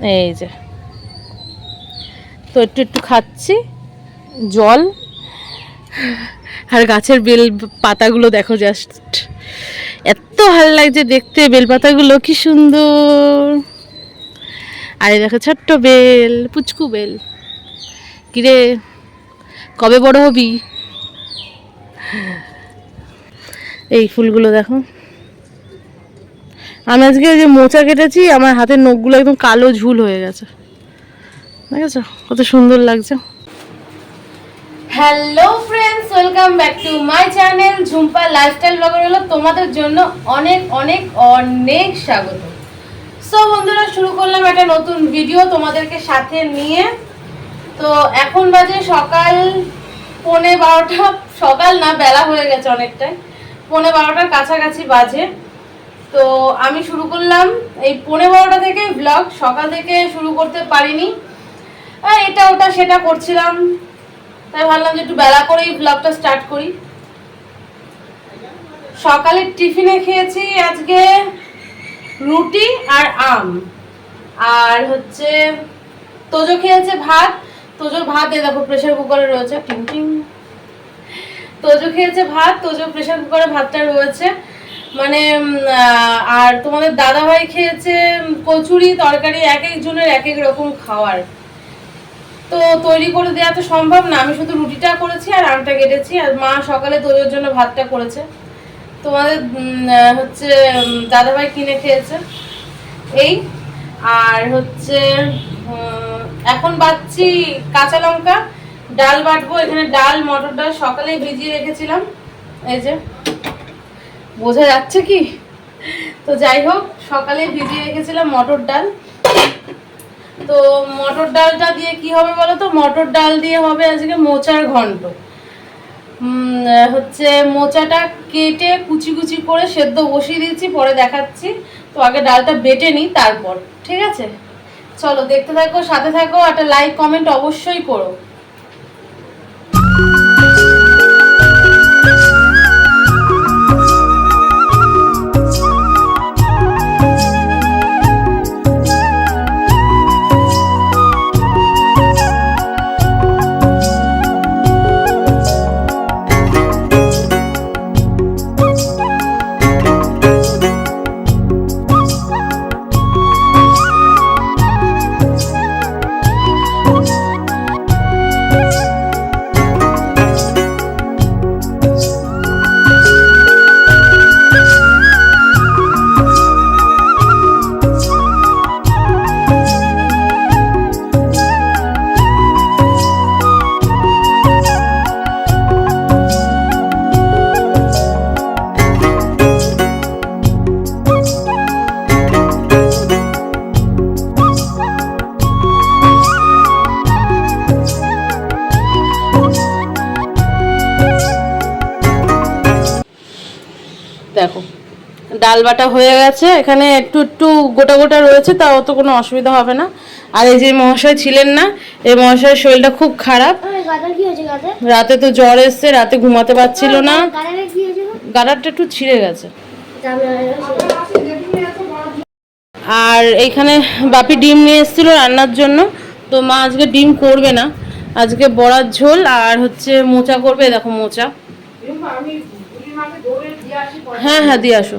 এই যে তো একটু একটু খাচ্ছি। জল। আর গাছের বেল পাতাগুলো দেখো জাস্ট এত ভালো লাগছে দেখতে, বেল পাতাগুলো কি সুন্দর। আর দেখো ছোট্ট বেল, পুচকু বেল। কিরে, কবে বড় হবি? এই ফুলগুলো দেখো। আমি আজকে যে মোচা কেটেছি, আমার হাতের নখগুলো একদম কালো ঝুল হয়ে গেছে। ঠিক আছে কত সুন্দর লাগছে। Hello friends welcome back to my channel Jhumpa lifestyle blogger হলো তোমাদের জন্য অনেক অনেক অনেক স্বাগত। সো বন্ধুরা, শুরু করলাম একটা নতুন ভিডিও তোমাদেরকে সাথে নিয়ে। তো এখন বাজে সকাল পৌনে বারোটা, সকাল না, বেলা হয়ে গেছে অনেকটাই। পৌনে বারোটার কাছাকাছি বাজে। তো আমি শুরু করলাম এই পৌনে বারোটা থেকে ব্লগ সকাল থেকে শুরু করতে পারিনি। এটা ওটা সেটা করছিলাম। তাই ভাবলাম যে একটু বেলা করেই ব্লগটা স্টার্ট করি। সকালে টিফিনে খেয়েছি আজকে রুটি আর আম। আর হচ্ছে তোজো খেয়েছে ভাত। তোজোর ভাত এ দেখো প্রেশার কুকারে রয়েছে। টিং টিং। তোজো খেয়েছে ভাত, তোজো প্রেশার কুকারে ভাতটা রয়েছে। মানে আর তোমাদের দাদা ভাই খেয়েছে কচুরি, তরকারি, এক একজনের এক এক রকম খাওয়ার। তো তৈরি করে দেওয়া তো সম্ভব না। আমি শুধু রুটিটা করেছি আর আমটা কেটেছি। আর মা সকালে তোজোর জন্য ভাতটা করেছে। তোমাদের হচ্ছে দাদাভাই কিনে খেয়েছে। এই, আর হচ্ছে এখন বাচ্ছি কাঁচা লঙ্কা। ডাল বাটবো, এখানে ডাল, মটর ডাল সকালেই ভিজিয়ে রেখেছিলাম। এই যে বোঝা যাচ্ছে কি? তো যাই হোক, সকালে ভিজিয়ে রেখেছিলাম মটর ডাল। তো মটর ডালটা দিয়ে কি হবে বলো তো? মটর ডাল দিয়ে হবে আজকে মোচার ঘন্ট। হচ্ছে মোচাটা কেটে কুচি কুচি করে সেদ্ধ বসিয়ে দিয়েছি, পরে দেখাচ্ছি। তো আগে ডালটা বেটে নিই তারপর, ঠিক আছে? চলো, দেখতে থাকো, সাথে থাকো একটা লাইক কমেন্ট অবশ্যই করো। ডাল বাটা হয়ে গেছে এখানে একটু একটু গোটা গোটা রয়েছে তা অত কোনো অসুবিধা হবে না। আর এই যে মহাশয় ছিলেন না এই মহাশয়ের শরীরটা খুব খারাপ। রাতে তো জ্বর এসছে রাতে ঘুমাতে পারছিল না। গাদারে কি হয়েছে গো? গাডারটা একটু ছিঁড়ে গেছে। আর এইখানে বাপি ডিম নিয়ে এসেছিল রান্নার জন্য। তো মা আজকে ডিম করবে না। আজকে বড়ার ঝোল আর হচ্ছে মোচা করবে দেখো মোচা। হ্যাঁ হ্যাঁ দিয়ে আসো।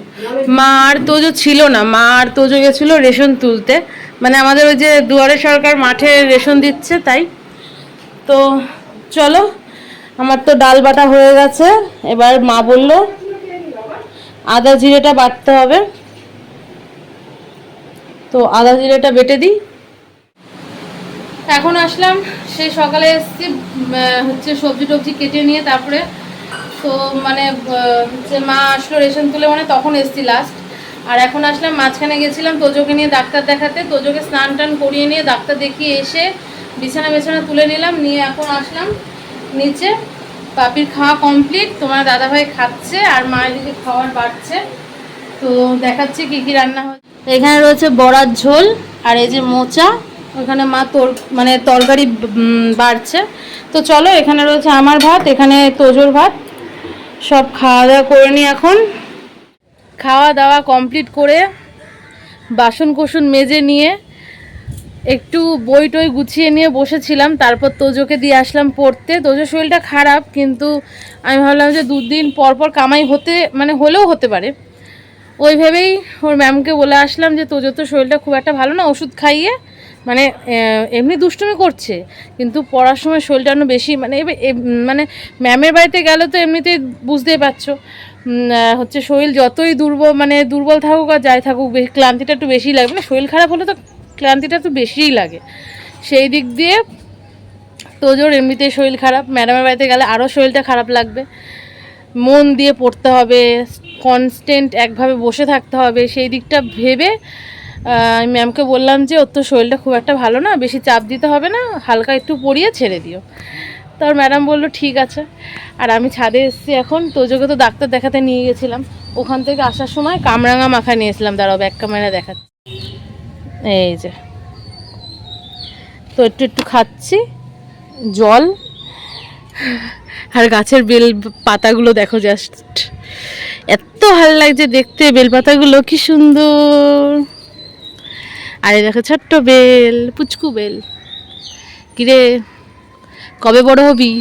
মা আর তোজো ছিল না। মা আর তোজো গেছিল রেশন তুলতে। মানে আমাদের ওই যে দুয়ারে সরকার মাঠে রেশন দিচ্ছে, তাই। তো চলো, আমার তো ডাল বাটা হয়ে গেছে। এবার মা বলল, আদা জিরেটা বাটতে হবে। তো আদা জিরেটা বেটে দিই। এখন আসলাম সেই সকালে এসেছি হচ্ছে সবজি টবজি কেটে নিয়ে তারপরে তো মানে হচ্ছে মা আসলো রেশন তুলে মানে তখন এসছি লাস্ট আর এখন আসলাম, মাঝখানে গেছিলাম তোজোকে নিয়ে ডাক্তার দেখাতে। তোজোকে স্নান টান করিয়ে নিয়ে ডাক্তার দেখিয়ে এসে বিছানা বিছানা তুলে নিলাম, নিয়ে এখন আসলাম নিচে। পাপির খাওয়া কমপ্লিট তোমার দাদাভাই খাচ্ছে আর মা এদিকে খাওয়ার বাড়ছে। তো দেখাচ্ছি কি কি রান্না হচ্ছে এখানে রয়েছে বড়ার ঝোল আর এই যে মোচা, ওখানে মা তোর মানে তরকারি বাড়ছে। তো চলো, এখানে রয়েছে আমার ভাত, এখানে তোজোর ভাত। সব খাওয়া দাওয়া করে নি এখন। খাওয়া দাওয়া কমপ্লিট করে বাসন কোসন মেজে নিয়ে একটু বই টই গুছিয়ে নিয়ে বসেছিলাম, তারপর তোজোকে দিয়ে আসলাম পড়তে। তোজোর শরীরটা খারাপ, কিন্তু আমি ভাবলাম যে দুদিন পর পর কামাই হতে মানে হলেও হতে পারে। ওই ভেবেই ওর ম্যামকে বলে আসলাম যে তোজোর তো শরীরটা খুব একটা ভালো না, ওষুধ খাইয়ে মানে এমনি দুষ্টুমি করছে, কিন্তু পড়ার সময় শরীরটা আরও বেশি মানে মানে ম্যামের বাড়িতে গেলে তো এমনিতেই বুঝতেই পারছ হচ্ছে শরীর যতই দুর্বল মানে দুর্বল থাকুক আর যাই থাকুক ক্লান্তিটা একটু বেশি লাগে মানে শরীর খারাপ হলে তো ক্লান্তিটা একটু বেশিই লাগে। সেই দিক দিয়ে তোজোর এমনিতেই শরীর খারাপ, ম্যাডামের বাড়িতে গেলে আরও শরীরটা খারাপ লাগবে। মন দিয়ে পড়তে হবে কনস্ট্যান্ট একভাবে বসে থাকতে হবে, সেই দিকটা ভেবে ম্যামকে বললাম যে, ওর তো শরীরটা খুব একটা ভালো না, বেশি চাপ দিতে হবে না, হালকা একটু পরিয়ে ছেড়ে দিও। তার ম্যাডাম বলল, ঠিক আছে। আর আমি ছাদে এসেছি এখন তোজোকে তো ডাক্তার দেখাতে নিয়ে গেছিলাম। ওখান থেকে আসার সময় কামরাঙা মাখা নিয়েছিলাম দাঁড়াও ব্যাক ক্যামেরা দেখাচ্ছি। এই যে। তো একটু একটু খাচ্ছি, জল। আর গাছের বেল পাতাগুলো দেখো জাস্ট এত ভালো লাগছে দেখতে, বেল পাতাগুলো কি সুন্দর। আরে দেখো ছোট্ট বেল, পুচকু বেল। কিরে, কবে বড় হবি?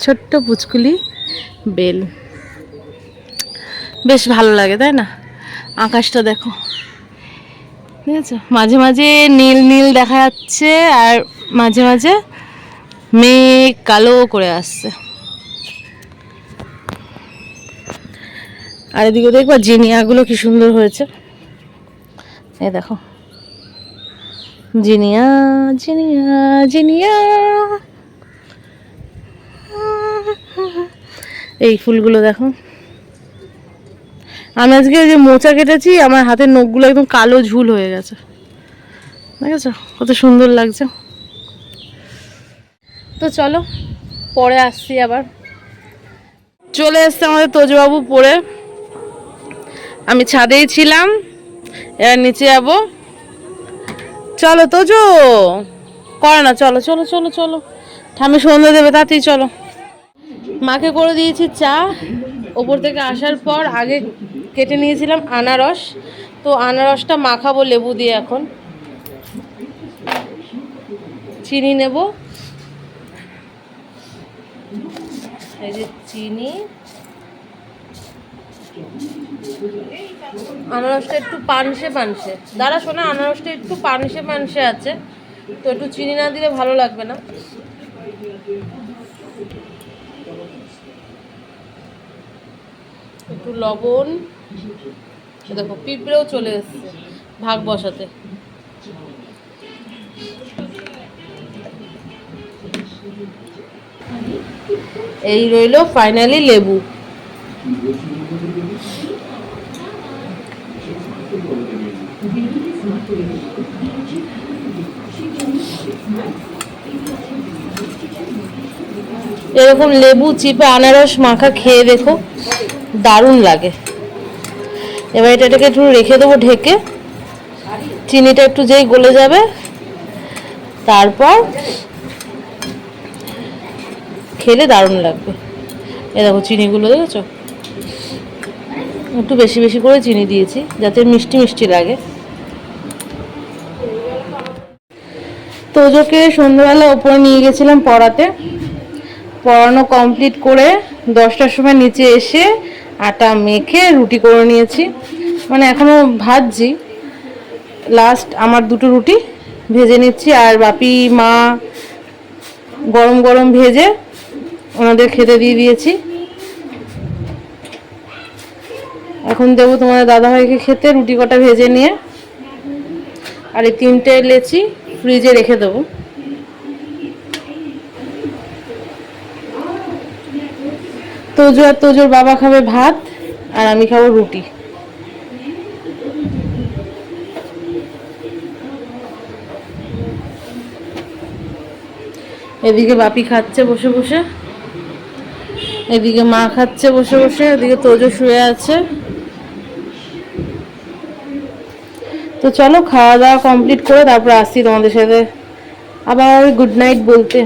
ছোট্ট পুচকুলি বেল। বেশ ভালো লাগে, তাই না? আকাশটা দেখো। ঠিক আছে? মাঝে মাঝে নীল নীল দেখা যাচ্ছে আর মাঝে মাঝে মেঘ কালো করে আসছে। আর এদিকে দেখবা জিনিয়াগুলো কি সুন্দর হয়েছে। এই দেখো। Zinnia zinnia zinnia. এই ফুলগুলো দেখো। আমি আজকে যে মোচা কেটেছি, আমার হাতের নখগুলো একদম কালো ঝুল হয়ে গেছে। দেখেছ? কত সুন্দর লাগছে। তো চলো, পরে আসছি আবার। চলে এসছে আমাদের তোজবাবু পরে। আমি ছাদেই ছিলাম। এবার নিচে যাব। চলো তোজো। করে না, চলো চলো চলো চলো। ঠামি সন্ধ্যা দেবে তাতেই চলো। মাকে করে দিয়েছি চা। ওপর থেকে আসার পর আগে কেটে নিয়েছিলাম আনারস। তো আনারসটা মাখাবো লেবু দিয়ে এখন। চিনি নেব। এই যে চিনি। আনারসটা একটু পানসে পানসে। দাঁড়া শোনা, আনারসটা একটু পানসে পানসে আছে। তো একটু চিনি না দিলে ভালো লাগবে না। একটু লবণ। দেখো, পিঁপড়েও চলে এসছে ভাগ বসাতে। এই রইল ফাইনালি লেবু। এরকম লেবু চিপে আনারস মাখা খেয়ে দেখো, দারুণ লাগে। এবার এটা এটাকে একটু রেখে দেবো ঢেকে। চিনিটা একটু যেই গলে যাবে, তারপর খেলে দারুণ লাগবে। এ দেখো চিনিগুলো দেখেছ? একটু বেশি বেশি করে চিনি দিয়েছি, যাতে মিষ্টি মিষ্টি লাগে। তোজোকে সন্ধ্যাবেলা ওপরে নিয়ে গেছিলাম পড়াতে। পড়ানো কমপ্লিট করে দশটার সময় নিচে এসে আটা মেখে রুটি করে নিয়েছি। মানে এখনও ভাজছি। লাস্ট আমার দুটো রুটি ভেজে নিচ্ছি আর বাপি, মা গরম গরম ভেজে ওনাদের খেতে দিয়ে দিয়েছি। এখন দেবো তোমাদের দাদাভাইকে খেতে, রুটি কটা ভেজে নিয়ে। আর এই তিনটে লেচি ফ্রিজে রেখে দেবো। তোজো আর তোজোর বাবা খাবে ভাত, আর আমি খাব রুটি। এদিকে বাপি খাচ্ছে বসে বসে, এদিকে মা খাচ্ছে বসে বসে, এদিকে তোজো শুয়ে আছে। তো চলো, খাওয়া দাওয়া কমপ্লিট করে তারপর আসছি তোমাদের সাথে। আবার গুড নাইট বলতে।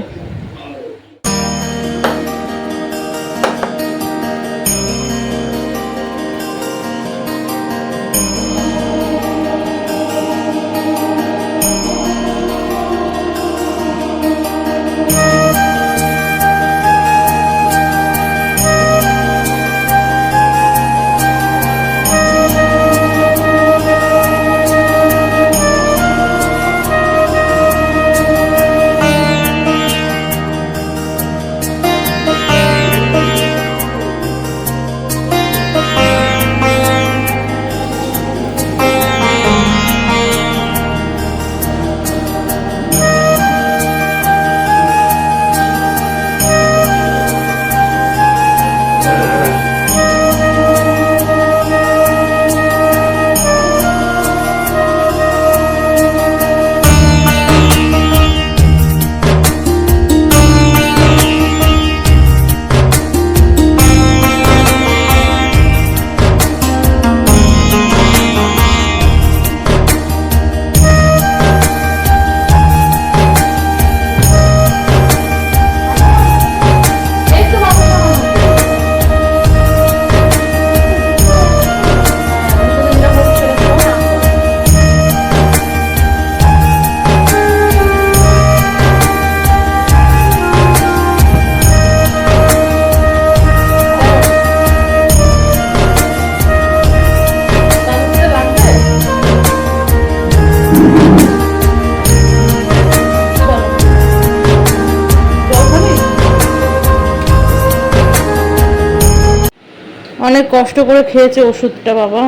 অনেক কষ্ট করে খেয়েছে ওষুধটা, বাবা।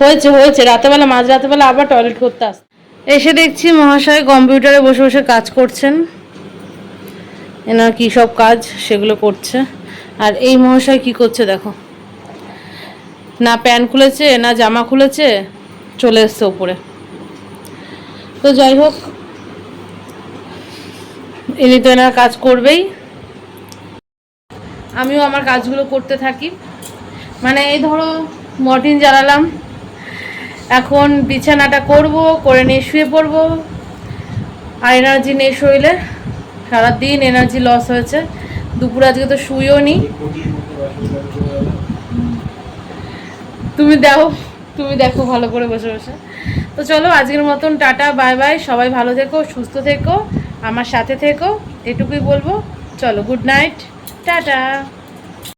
হয়েছে হয়েছে। রাতেবেলা, মাঝ রাতেবেলা আবার টয়লেট করতে আস এসে দেখছি মহাশয় কম্পিউটারে বসে বসে কাজ করছেন। এনার কী সব কাজ, সেগুলো করছে। আর এই মহাশয় কি করছে দেখো। না প্যান্ট খুলেছে, না জামা খুলেছে, চলে এসছে ওপরে। তো যাই হোক ইনি তো এনার কাজ করবেই। আমিও আমার কাজগুলো করতে থাকি। মানে এই ধরো, মর্টিন জ্বালালাম। এখন বিছানাটা করব, করে নিয়ে শুয়ে পড়ব। আর এনার্জি নেই শরীরে। সারাদিন এনার্জি লস হয়েছে। দুপুর আজকে তো শুয়েও নি। তুমি দেখো তুমি দেখো ভালো করে বসে বসে। তো চলো, আজকের মতন টাটা, বাই বাই, সবাই ভালো থেকো, সুস্থ থেকো, আমার সাথে থেকো, এটুকুই বলব। চলো, গুড নাইট, টাটা।